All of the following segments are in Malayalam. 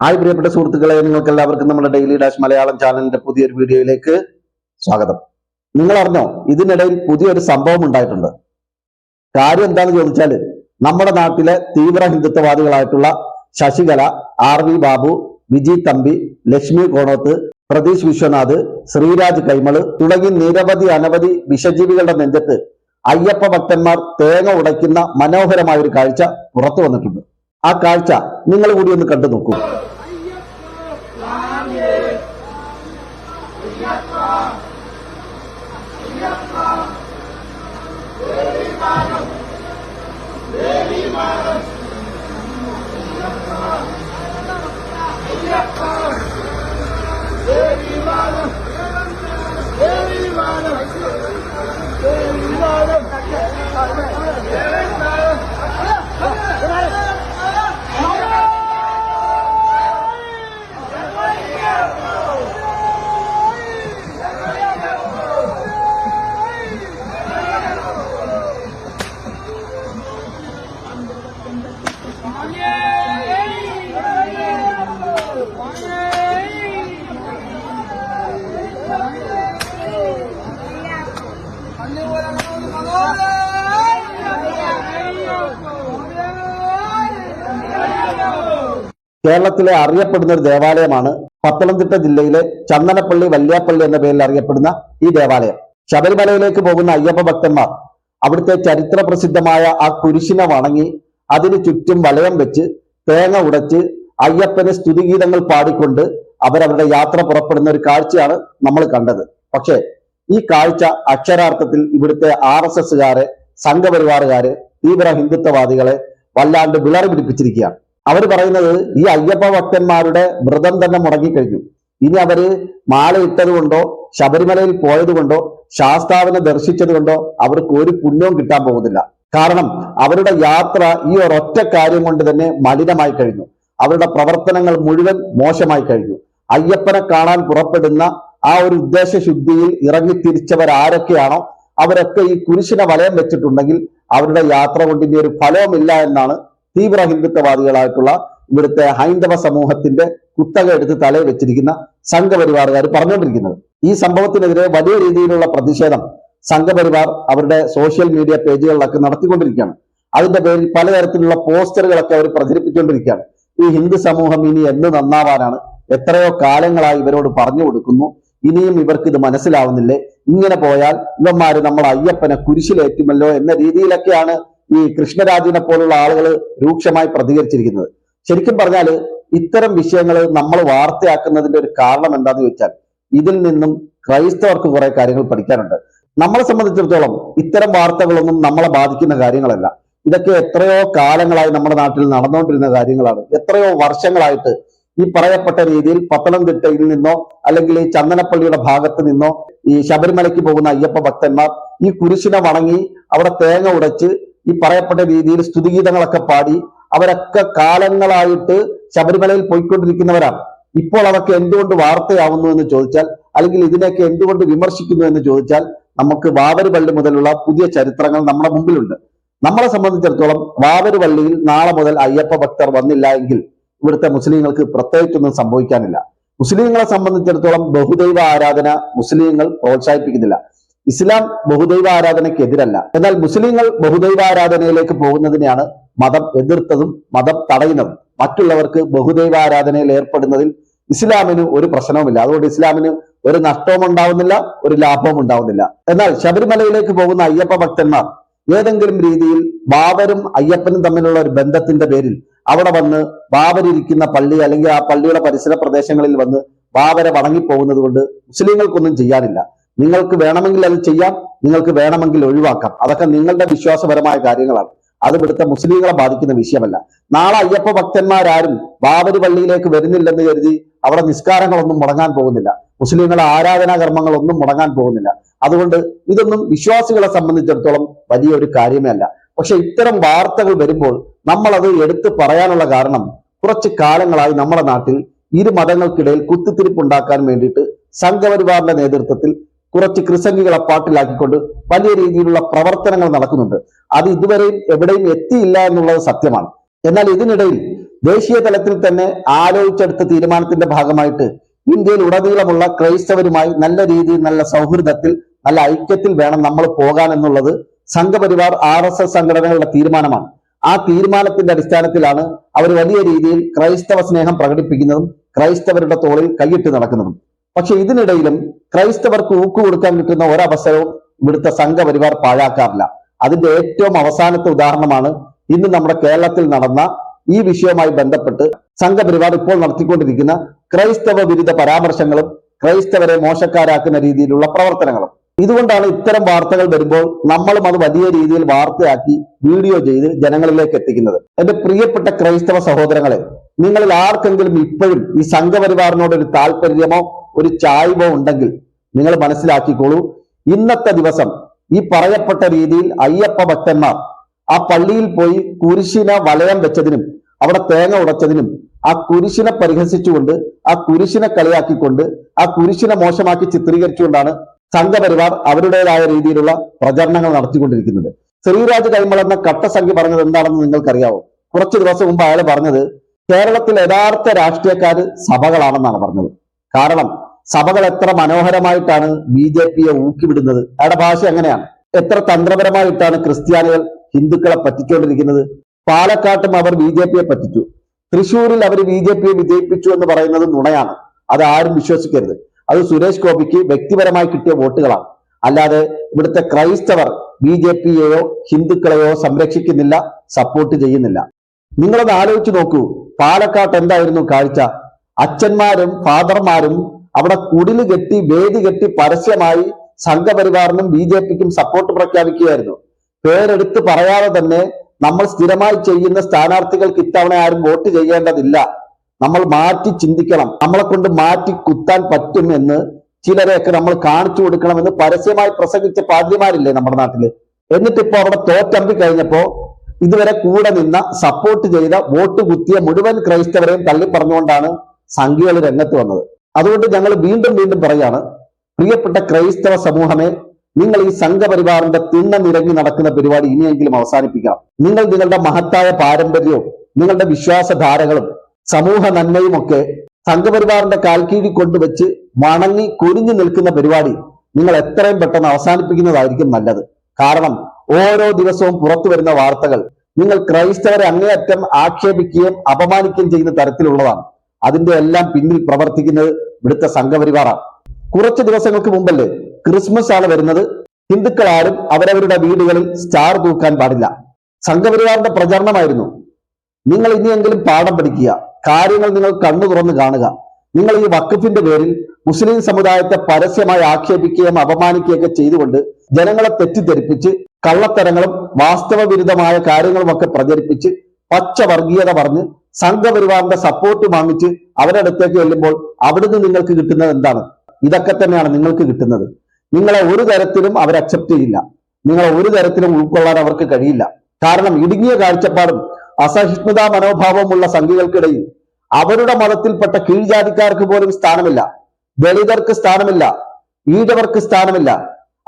ഹായ് പ്രിയപ്പെട്ട സുഹൃത്തുക്കളെ നിങ്ങൾക്ക് എല്ലാവർക്കും നമ്മുടെ ഡെയിലി ഡാഷ് മലയാളം ചാനലിന്റെ പുതിയൊരു വീഡിയോയിലേക്ക് സ്വാഗതം. നിങ്ങൾ അറിഞ്ഞോ ഇതിനിടയിൽ പുതിയൊരു സംഭവം ഉണ്ടായിട്ടുണ്ട്. കാര്യം എന്താണെന്ന് ചോദിച്ചാൽ നമ്മുടെ നാട്ടിലെ തീവ്ര ഹിന്ദുത്വവാദികളായിട്ടുള്ള ശശികല ആർ വി ബാബു വിജി തമ്പി ലക്ഷ്മി കോണോത്ത് പ്രതീഷ് വിശ്വനാഥ് ശ്രീരാജ് കൈമൾ തുടങ്ങി നിരവധി അനവധി വിഷജീവികളുടെ നെഞ്ചത്ത് അയ്യപ്പ ഭക്തന്മാർ തേങ്ങ ഉടയ്ക്കുന്ന മനോഹരമായ ഒരു കാഴ്ച പുറത്തു വന്നിട്ടുണ്ട് ആ കാഴ്ച നിങ്ങൾ കൂടി ഒന്ന് കണ്ടു നോക്കൂ കേരളത്തിലെ അറിയപ്പെടുന്ന ഒരു ദേവാലയമാണ് പത്തനംതിട്ട ജില്ലയിലെ ചന്ദനപ്പള്ളി വല്യാപ്പള്ളി എന്ന പേരിൽ അറിയപ്പെടുന്ന ഈ ദേവാലയം. ശബരിമലയിലേക്ക് പോകുന്ന അയ്യപ്പ ഭക്തന്മാർ അവിടുത്തെ ചരിത്ര പ്രസിദ്ധമായ ആ കുരിശിനെ വണങ്ങി അതിന് ചുറ്റും വലയം വെച്ച് തേങ്ങ ഉടച്ച് അയ്യപ്പന് സ്തുതിഗീതങ്ങൾ പാടിക്കൊണ്ട് അവരവരുടെ യാത്ര പുറപ്പെടുന്ന ഒരു കാഴ്ചയാണ് നമ്മൾ കണ്ടത്. പക്ഷേ ഈ കാഴ്ച അക്ഷരാർത്ഥത്തിൽ ഇവിടുത്തെ ആർ എസ് എസുകാരെ സംഘപരിവാറുകാരെ തീവ്ര ഹിന്ദുത്വവാദികളെ വല്ലാണ്ട് വിളറി പിടിപ്പിച്ചിരിക്കുകയാണ് അവർ പറയുന്നത് ഈ അയ്യപ്പ ഭക്തന്മാരുടെ വ്രതം തന്നെ മുടങ്ങിക്കഴിഞ്ഞു ഇനി അവർ മാല ഇട്ടത് കൊണ്ടോ ശബരിമലയിൽ പോയത് കൊണ്ടോ ശാസ്താവിനെ ദർശിച്ചത് കൊണ്ടോ അവർക്ക് ഒരു പുണ്യവും കിട്ടാൻ പോകുന്നില്ല. കാരണം അവരുടെ യാത്ര ഈ ഒരൊറ്റ കാര്യം കൊണ്ട് തന്നെ മലിനമായി കഴിഞ്ഞു. അവരുടെ പ്രവർത്തനങ്ങൾ മുഴുവൻ മോശമായി കഴിഞ്ഞു. അയ്യപ്പനെ കാണാൻ പുറപ്പെടുന്ന ആ ഒരു ഉദ്ദേശ ശുദ്ധിയിൽ ഇറങ്ങി തിരിച്ചവരാരൊക്കെയാണോ അവരൊക്കെ ഈ കുരിശിനെ വലയം വെച്ചിട്ടുണ്ടെങ്കിൽ അവരുടെ യാത്ര കൊണ്ട് ഒരു ഫലവുമില്ല എന്നാണ് തീവ്ര ഹിന്ദുത്വവാദികളായിട്ടുള്ള ഇവിടുത്തെ ഹൈന്ദവ സമൂഹത്തിന്റെ കുത്തക എടുത്ത് തലയിൽ വെച്ചിരിക്കുന്ന സംഘപരിവാറുകാർ പറഞ്ഞുകൊണ്ടിരിക്കുന്നത്. ഈ സംഭവത്തിനെതിരെ വലിയ രീതിയിലുള്ള പ്രതിഷേധം സംഘപരിവാർ അവരുടെ സോഷ്യൽ മീഡിയ പേജുകളിലൊക്കെ നടത്തിക്കൊണ്ടിരിക്കുകയാണ്. അതിന്റെ പേരിൽ പലതരത്തിലുള്ള പോസ്റ്ററുകളൊക്കെ അവർ പ്രചരിപ്പിച്ചുകൊണ്ടിരിക്കുകയാണ്. ഈ ഹിന്ദു സമൂഹം ഇനി എന്ന് നന്നാവാനാണ്? എത്രയോ കാലങ്ങളായി ഇവരോട് പറഞ്ഞു കൊടുക്കുന്നു. ഇനിയും ഇവർക്ക് ഇത് മനസ്സിലാവുന്നില്ലേ? ഇങ്ങനെ പോയാൽ ഇവന്മാര് നമ്മൾ അയ്യപ്പനെ കുരിശിലേറ്റുമല്ലോ എന്ന രീതിയിലൊക്കെയാണ് ഈ കൃഷ്ണരാജിനെ പോലുള്ള ആളുകൾ രൂക്ഷമായി പ്രതികരിച്ചിരിക്കുന്നത്. ശരിക്കും പറഞ്ഞാൽ ഇത്തരം വിഷയങ്ങൾ നമ്മൾ വാർത്തയാക്കുന്നതിന്റെ ഒരു കാരണം എന്താണെന്ന് ചോദിച്ചാൽ ഇതിൽ നിന്നും ക്രൈസ്തവർക്ക് കുറെ കാര്യങ്ങൾ പഠിക്കാനുണ്ട്. നമ്മളെ സംബന്ധിച്ചിടത്തോളം ഇത്തരം വാർത്തകളൊന്നും നമ്മളെ ബാധിക്കുന്ന കാര്യങ്ങളല്ല. ഇതൊക്കെ എത്രയോ കാലങ്ങളായി നമ്മുടെ നാട്ടിൽ നടന്നുകൊണ്ടിരുന്ന കാര്യങ്ങളാണ്. എത്രയോ വർഷങ്ങളായിട്ട് ഈ പറയപ്പെട്ട രീതിയിൽ പത്തനംതിട്ടയിൽ നിന്നോ അല്ലെങ്കിൽ ഈ ചന്ദനപ്പള്ളിയുടെ ഭാഗത്ത് നിന്നോ ഈ ശബരിമലയ്ക്ക് പോകുന്ന അയ്യപ്പ ഭക്തന്മാർ ഈ കുരിശിനെ വണങ്ങി അവിടെ തേങ്ങ ഉടച്ച് ഈ പറയപ്പെട്ട രീതിയിൽ സ്തുതിഗീതങ്ങളൊക്കെ പാടി അവരൊക്കെ കാലങ്ങളായിട്ട് ശബരിമലയിൽ പോയിക്കൊണ്ടിരിക്കുന്നവരാണ്. ഇപ്പോൾ അതൊക്കെ എന്തുകൊണ്ട് വാർത്തയാവുന്നു എന്ന് ചോദിച്ചാൽ അല്ലെങ്കിൽ ഇതിനെയൊക്കെ എന്തുകൊണ്ട് വിമർശിക്കുന്നു എന്ന് ചോദിച്ചാൽ നമുക്ക് വാവരുപള്ളി മുതലുള്ള പുതിയ ചരിത്രങ്ങൾ നമ്മുടെ മുമ്പിലുണ്ട്. നമ്മളെ സംബന്ധിച്ചിടത്തോളം വാവരുപള്ളിയിൽ നാളെ മുതൽ അയ്യപ്പ ഭക്തർ വന്നില്ല എങ്കിൽ ഇവിടുത്തെ മുസ്ലിങ്ങൾക്ക് പ്രത്യേകിച്ചൊന്നും സംഭവിക്കാനില്ല. മുസ്ലിങ്ങളെ സംബന്ധിച്ചിടത്തോളം ബഹുദൈവ ആരാധന മുസ്ലിങ്ങൾ പ്രോത്സാഹിപ്പിക്കുന്നില്ല. ഇസ്ലാം ബഹുദൈവ ആരാധനയ്ക്കെതിരല്ല. എന്നാൽ മുസ്ലിങ്ങൾ ബഹുദൈവ ആരാധനയിലേക്ക് പോകുന്നതിനെയാണ് മതം എതിർത്തതും മതം തടയുന്നതും. മറ്റുള്ളവർക്ക് ബഹുദൈവ ആരാധനയിൽ ഏർപ്പെടുന്നതിൽ ഇസ്ലാമിന് ഒരു പ്രശ്നവുമില്ല. അതുകൊണ്ട് ഇസ്ലാമിന് ഒരു നഷ്ടവും ഉണ്ടാവുന്നില്ല ഒരു ലാഭവും ഉണ്ടാവുന്നില്ല. എന്നാൽ ശബരിമലയിലേക്ക് പോകുന്ന അയ്യപ്പ ഭക്തന്മാർ ഏതെങ്കിലും രീതിയിൽ ബാബരും അയ്യപ്പനും തമ്മിലുള്ള ഒരു ബന്ധത്തിന്റെ പേരിൽ അവിടെ വന്ന് ബാബരിയ്ക്കുന്ന പള്ളി അല്ലെങ്കിൽ ആ പള്ളിയുടെ പരിസര പ്രദേശങ്ങളിൽ വന്ന് ബാബരെ വണങ്ങിപ്പോകുന്നത് കൊണ്ട് മുസ്ലിങ്ങൾക്കൊന്നും ചെയ്യാനില്ല. നിങ്ങൾക്ക് വേണമെങ്കിൽ അത് ചെയ്യാം നിങ്ങൾക്ക് വേണമെങ്കിൽ ഒഴിവാക്കാം. അതൊക്കെ നിങ്ങളുടെ വിശ്വാസപരമായ കാര്യങ്ങളാണ്. അത് ഇവിടുത്തെ മുസ്ലിങ്ങളെ ബാധിക്കുന്ന വിഷയമല്ല. നാളെ അയ്യപ്പ ഭക്തന്മാരാരും ബാബരി പള്ളിയിലേക്ക് വരുന്നില്ലെന്ന് കരുതി അവിടെ നിസ്കാരങ്ങളൊന്നും മുടങ്ങാൻ പോകുന്നില്ല. മുസ്ലിങ്ങളെ ആരാധനാ കർമ്മങ്ങളൊന്നും മുടങ്ങാൻ പോകുന്നില്ല. അതുകൊണ്ട് ഇതൊന്നും വിശ്വാസികളെ സംബന്ധിച്ചിടത്തോളം വലിയൊരു കാര്യമേ അല്ല. പക്ഷെ ഇത്തരം വാർത്തകൾ വരുമ്പോൾ നമ്മൾ അത് എടുത്തു പറയാനുള്ള കാരണം കുറച്ച് കാലങ്ങളായി നമ്മുടെ നാട്ടിൽ ഇരു മതങ്ങൾക്കിടയിൽ കുത്തിത്തിരിപ്പുണ്ടാക്കാൻ വേണ്ടിയിട്ട് സംഘപരിവാറിന്റെ നേതൃത്വത്തിൽ കുറച്ച് കൃസംഗികളെ പാട്ടിലാക്കിക്കൊണ്ട് വലിയ രീതിയിലുള്ള പ്രവർത്തനങ്ങൾ നടക്കുന്നുണ്ട്. അത് ഇതുവരെയും എവിടെയും എത്തിയില്ല എന്നുള്ളത് സത്യമാണ്. എന്നാൽ ഇതിനിടയിൽ ദേശീയ തലത്തിൽ തന്നെ ആലോചിച്ചെടുത്ത തീരുമാനത്തിന്റെ ഭാഗമായിട്ട് ഇന്ത്യയിൽ ഉടനീളമുള്ള ക്രൈസ്തവരുമായി നല്ല രീതിയിൽ നല്ല സൗഹൃദത്തിൽ നല്ല ഐക്യത്തിൽ വേണം നമ്മൾ പോകാൻ എന്നുള്ളത് സംഘപരിവാർ ആർ എസ് എസ് സംഘടനകളുടെ തീരുമാനമാണ്. ആ തീരുമാനത്തിന്റെ അടിസ്ഥാനത്തിലാണ് അവർ വലിയ രീതിയിൽ ക്രൈസ്തവ സ്നേഹം പ്രകടിപ്പിക്കുന്നതും ക്രൈസ്തവരുടെ തോളിൽ കൈയിട്ട് നടക്കുന്നതും. പക്ഷെ ഇതിനിടയിലും ക്രൈസ്തവർക്ക് ഊക്ക് കൊടുക്കാൻ കിട്ടുന്ന ഒരവസരവും ഇവിടുത്തെ സംഘപരിവാർ പാഴാക്കാറില്ല. അതിന്റെ ഏറ്റവും അവസാനത്തെ ഉദാഹരണമാണ് ഇന്ന് നമ്മുടെ കേരളത്തിൽ നടന്ന ഈ വിഷയവുമായി ബന്ധപ്പെട്ട് സംഘപരിവാർ ഇപ്പോൾ നടത്തിക്കൊണ്ടിരിക്കുന്ന ക്രൈസ്തവ വിരുദ്ധ പരാമർശങ്ങളും ക്രൈസ്തവരെ മോശക്കാരാക്കുന്ന രീതിയിലുള്ള പ്രവർത്തനങ്ങളും. ഇതുകൊണ്ടാണ് ഇത്തരം വാർത്തകൾ വരുമ്പോൾ നമ്മളും അത് വലിയ രീതിയിൽ വാർത്തയാക്കി വീഡിയോ ചെയ്ത് ജനങ്ങളിലേക്ക് എത്തിക്കുന്നത്. എന്റെ പ്രിയപ്പെട്ട ക്രൈസ്തവ സഹോദരങ്ങളെ നിങ്ങളിൽ ആർക്കെങ്കിലും ഇപ്പോഴും ഈ സംഘപരിവാറിനോട് ഒരു താല്പര്യമോ ഒരു ചായ്വോ ഉണ്ടെങ്കിൽ നിങ്ങൾ മനസ്സിലാക്കിക്കോളൂ. ഇന്നത്തെ ദിവസം ഈ പറയപ്പെട്ട രീതിയിൽ അയ്യപ്പ ഭക്തന്മാർ ആ പള്ളിയിൽ പോയി കുരിശിനെ വലയം വെച്ചതിനും അവിടെ തേങ്ങ ഉടച്ചതിനും ആ കുരിശിനെ പരിഹസിച്ചുകൊണ്ട് ആ കുരിശിനെ കളിയാക്കിക്കൊണ്ട് ആ കുരിശിനെ മോശമാക്കി ചിത്രീകരിച്ചുകൊണ്ടാണ് സംഘപരിവാർ അവരുടേതായ രീതിയിലുള്ള പ്രചരണങ്ങൾ നടത്തിക്കൊണ്ടിരിക്കുന്നത് ശ്രീരാജ് കൈമളെന്ന കട്ടസംഖ്യ പറഞ്ഞത് എന്താണെന്ന് നിങ്ങൾക്കറിയാവോ? കുറച്ചു ദിവസം മുമ്പ് അയാൾ പറഞ്ഞത് കേരളത്തിൽ യഥാർത്ഥ രാഷ്ട്രീയക്കാർ സഭകളാണെന്നാണ് പറഞ്ഞത്. കാരണം സഭകൾ എത്ര മനോഹരമായിട്ടാണ് ബി ജെ പിയെ ഊക്കിവിടുന്നത്. അയാളുടെ ഭാഷ എങ്ങനെയാണ്? എത്ര തന്ത്രപരമായിട്ടാണ് ക്രിസ്ത്യാനികൾ ഹിന്ദുക്കളെ പറ്റിച്ചുകൊണ്ടിരിക്കുന്നത് പാലക്കാട്ടും അവർ ബി ജെ പിയെ പറ്റിച്ചു. തൃശൂരിൽ അവർ ബി ജെ പിയെ വിജയിപ്പിച്ചു എന്ന് പറയുന്നത് നുണയാണ്. അത് ആരും വിശ്വസിക്കരുത്. അത് സുരേഷ് ഗോപിക്ക് വ്യക്തിപരമായി കിട്ടിയ വോട്ടുകളാണ്. അല്ലാതെ ഇവിടുത്തെ ക്രൈസ്തവർ ബി ജെ പിയെയോ ഹിന്ദുക്കളെയോ സംരക്ഷിക്കുന്നില്ല സപ്പോർട്ട് ചെയ്യുന്നില്ല. നിങ്ങളൊന്ന് ആലോചിച്ച് നോക്കൂ പാലക്കാട്ട് എന്തായിരുന്നു കാഴ്ച? അച്ഛന്മാരും ഫാദർമാരും അവിടെ കുടിൽ കെട്ടി വേദി കെട്ടി പരസ്യമായി സംഘപരിവാറിനും ബി ജെ പിക്കും സപ്പോർട്ട് പ്രഖ്യാപിക്കുകയായിരുന്നു. പേരെടുത്ത് പറയാതെ തന്നെ നമ്മൾ സ്ഥിരമായി ചെയ്യുന്ന സ്ഥാനാർത്ഥികൾക്ക് ഇത്തവണ ആരും വോട്ട് ചെയ്യേണ്ടതില്ല. നമ്മൾ മാറ്റി ചിന്തിക്കണം. നമ്മളെ കൊണ്ട് മാറ്റി കുത്താൻ പറ്റും എന്ന് ചിലരെയൊക്കെ നമ്മൾ കാണിച്ചു കൊടുക്കണമെന്ന് പരസ്യമായി പ്രസംഗിച്ച പാദ്യമാരില്ലേ നമ്മുടെ നാട്ടിൽ. എന്നിട്ട് ഇപ്പൊ അവിടെ തോറ്റമ്പി കഴിഞ്ഞപ്പോ ഇതുവരെ കൂടെ നിന്ന സപ്പോർട്ട് ചെയ്ത വോട്ട് കുത്തിയ മുഴുവൻ ക്രൈസ്തവരെയും തള്ളി പറഞ്ഞുകൊണ്ടാണ് സംഘികൾ രംഗത്ത് വന്നത്. അതുകൊണ്ട് ഞങ്ങൾ വീണ്ടും വീണ്ടും പറയാണ് പ്രിയപ്പെട്ട ക്രൈസ്തവ സമൂഹമേ നിങ്ങൾ ഈ സംഘപരിവാറിന്റെ തിണ്ണ നിരങ്ങി നടക്കുന്ന പരിപാടി ഇനിയെങ്കിലും അവസാനിപ്പിക്കാം. നിങ്ങൾ നിങ്ങളുടെ മഹത്തായ പാരമ്പര്യവും നിങ്ങളുടെ വിശ്വാസധാരകളും സമൂഹ നന്മയുമൊക്കെ സംഘപരിവാറിന്റെ കാൽക്കീഴി കൊണ്ടുവച്ച് മണങ്ങി കുനിഞ്ഞു നിൽക്കുന്ന പരിപാടി നിങ്ങൾ എത്രയും പെട്ടെന്ന് അവസാനിപ്പിക്കുന്നതായിരിക്കും നല്ലത്. കാരണം ഓരോ ദിവസവും പുറത്തു വരുന്ന വാർത്തകൾ നിങ്ങൾ ക്രൈസ്തവരെ അങ്ങേയറ്റം ആക്ഷേപിക്കുകയും അപമാനിക്കുകയും ചെയ്യുന്ന തരത്തിലുള്ളതാണ്. അതിന്റെ എല്ലാം പിന്നിൽ പ്രവർത്തിക്കുന്നത് ഇവിടുത്തെ സംഘപരിവാറാണ്. കുറച്ച് ദിവസങ്ങൾക്ക് മുമ്പല്ലേ ക്രിസ്മസ് ആണ് വരുന്നത്? ഹിന്ദുക്കൾ ആരും അവരവരുടെ വീടുകളിൽ സ്റ്റാർ തൂക്കാൻ പാടില്ല. സംഘപരിവാറിന്റെ പ്രചരണമായിരുന്നു. നിങ്ങൾ ഇനിയെങ്കിലും പാഠം പഠിക്കുക. കാര്യങ്ങൾ നിങ്ങൾ കണ്ണു തുറന്ന് കാണുക. നിങ്ങൾ ഈ വക്കഫിന്റെ പേരിൽ മുസ്ലിം സമുദായത്തെ പരസ്യമായി ആക്ഷേപിക്കുകയും അപമാനിക്കുകയൊക്കെ ചെയ്തുകൊണ്ട് ജനങ്ങളെ തെറ്റിദ്ധരിപ്പിച്ച് കള്ളത്തരങ്ങളും വാസ്തവ വിരുദ്ധമായ കാര്യങ്ങളുമൊക്കെ പ്രചരിപ്പിച്ച് പച്ച വർഗീയത പറഞ്ഞ് സംഘപരിവാറിന്റെ സപ്പോർട്ട് വാങ്ങിച്ച് അവരുടെ അടുത്തേക്ക് ചെല്ലുമ്പോൾ അവിടുന്ന് നിങ്ങൾക്ക് കിട്ടുന്നത് എന്താണ്? ഇതൊക്കെ തന്നെയാണ് നിങ്ങൾക്ക് കിട്ടുന്നത്. നിങ്ങളെ ഒരു തരത്തിലും അവർ അക്സെപ്റ്റ് ചെയ്യില്ല. നിങ്ങളെ ഒരു തരത്തിലും ഉൾക്കൊള്ളാൻ അവർക്ക് കഴിയില്ല. കാരണം ഇടുങ്ങിയ കാഴ്ചപ്പാടും അസഹിഷ്ണുതാ മനോഭാവമുള്ള സംഘികൾക്കിടയിൽ അവരുടെ മതത്തിൽപ്പെട്ട കീഴ്ജാതിക്കാർക്ക് പോലും സ്ഥാനമില്ല. ദളിതർക്ക് സ്ഥാനമില്ല. ഈഴവർക്ക് സ്ഥാനമില്ല.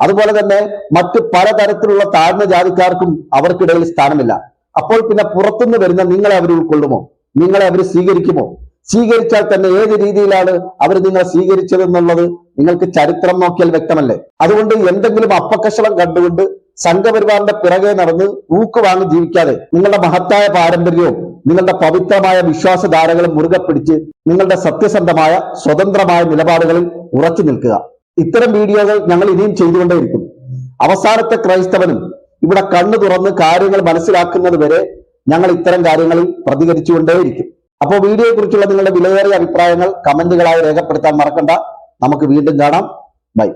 അതുപോലെ തന്നെ മറ്റ് പലതരത്തിലുള്ള താഴ്ന്ന ജാതിക്കാർക്കും അവർക്കിടയിൽ സ്ഥാനമില്ല. അപ്പോൾ പിന്നെ പുറത്തുനിന്ന് വരുന്ന നിങ്ങളെ അവർ ഉൾക്കൊള്ളുമോ? നിങ്ങളെ അവർ സ്വീകരിക്കുമോ? സ്വീകരിച്ചാൽ തന്നെ ഏത് രീതിയിലാണ് അവർ നിങ്ങളെ സ്വീകരിച്ചതെന്നുള്ളത് നിങ്ങൾക്ക് ചരിത്രം നോക്കിയാൽ വ്യക്തമല്ലേ? അതുകൊണ്ട് എന്തെങ്കിലും അപ്പക്കഷളം കണ്ടുകൊണ്ട് സംഘപരിവാറിന്റെ പിറകെ നടന്ന് ഊക്കുവാങ്ങി ജീവിക്കാതെ നിങ്ങളുടെ മഹത്തായ പാരമ്പര്യവും നിങ്ങളുടെ പവിത്രമായ വിശ്വാസധാരകളും മുറുകെ പിടിച്ച് നിങ്ങളുടെ സത്യസന്ധമായ സ്വതന്ത്രമായ നിലപാടുകളിൽ ഉറച്ചു നിൽക്കുക. ഇത്തരം വീഡിയോകൾ ഞങ്ങൾ ഇനിയും ചെയ്തുകൊണ്ടേയിരിക്കും. അവസാനത്തെ ക്രൈസ്തവനും ഇവിടെ കണ്ണു തുറന്ന് കാര്യങ്ങൾ മനസ്സിലാക്കുന്നത് വരെ ഞങ്ങൾ ഇത്തരം കാര്യങ്ങളിൽ പ്രതികരിച്ചുകൊണ്ടേയിരിക്കും. അപ്പോൾ വീഡിയോയെ കുറിച്ചുള്ള നിങ്ങളുടെ വിലയേറിയ അഭിപ്രായങ്ങൾ കമന്റുകളായി രേഖപ്പെടുത്താൻ മറക്കണ്ട. നമുക്ക് വീണ്ടും കാണാം. ബൈ.